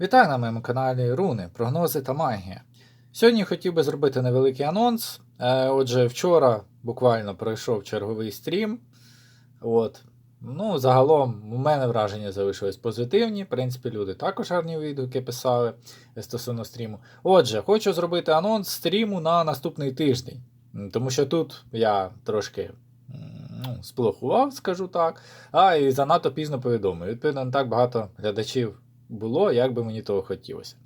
Вітаю на моєму каналі Руни, прогнози та магія. Сьогодні хотів би зробити невеликий анонс. Е, Отже, вчора буквально пройшов черговий стрім. От. Ну, загалом, у мене враження залишились позитивні. В принципі, люди також гарні відгуки писали стосовно стріму. Отже, хочу зробити анонс стріму на наступний тиждень. Тому що тут я трошки ну, сплохував, скажу так, а і занадто пізно повідомив. Відповідно, не так багато глядачів було, як би мені того хотілося.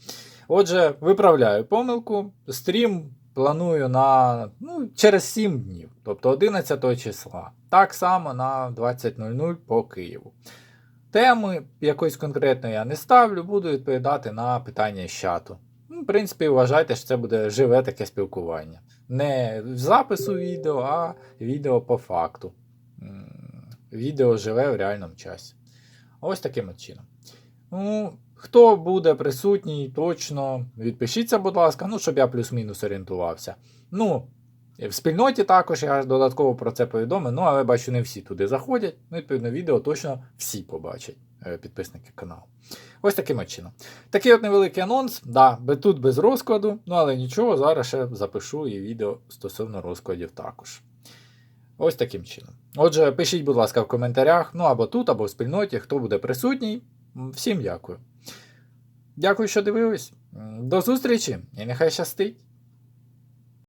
Отже, виправляю помилку. Стрім планую на ну, через 7 днів, тобто 11 числа. Так само на 20.00 по Києву. Теми якоїсь конкретної я не ставлю, буду відповідати на питання з чату. Ну, в принципі, вважайте, що це буде живе таке спілкування. Не в запису відео, а відео по факту. Відео живе в реальному часі. Ось таким чином. Ну, хто буде присутній, точно відпишіться, будь ласка, ну, щоб я плюс-мінус орієнтувався. Ну, в спільноті також я додатково про це повідомив, ну, але бачу, не всі туди заходять. Ну, відповідно, відео точно всі побачать, е, підписники каналу. Ось таким чином. Такий от невеликий анонс, да, тут без розкладу, ну але нічого, зараз ще запишу і відео стосовно розкладів також. Ось таким чином. Отже, пишіть, будь ласка, в коментарях, ну або тут, або в спільноті, хто буде присутній. Всім дякую. Дякую, що дивились. До зустрічі і нехай щастить!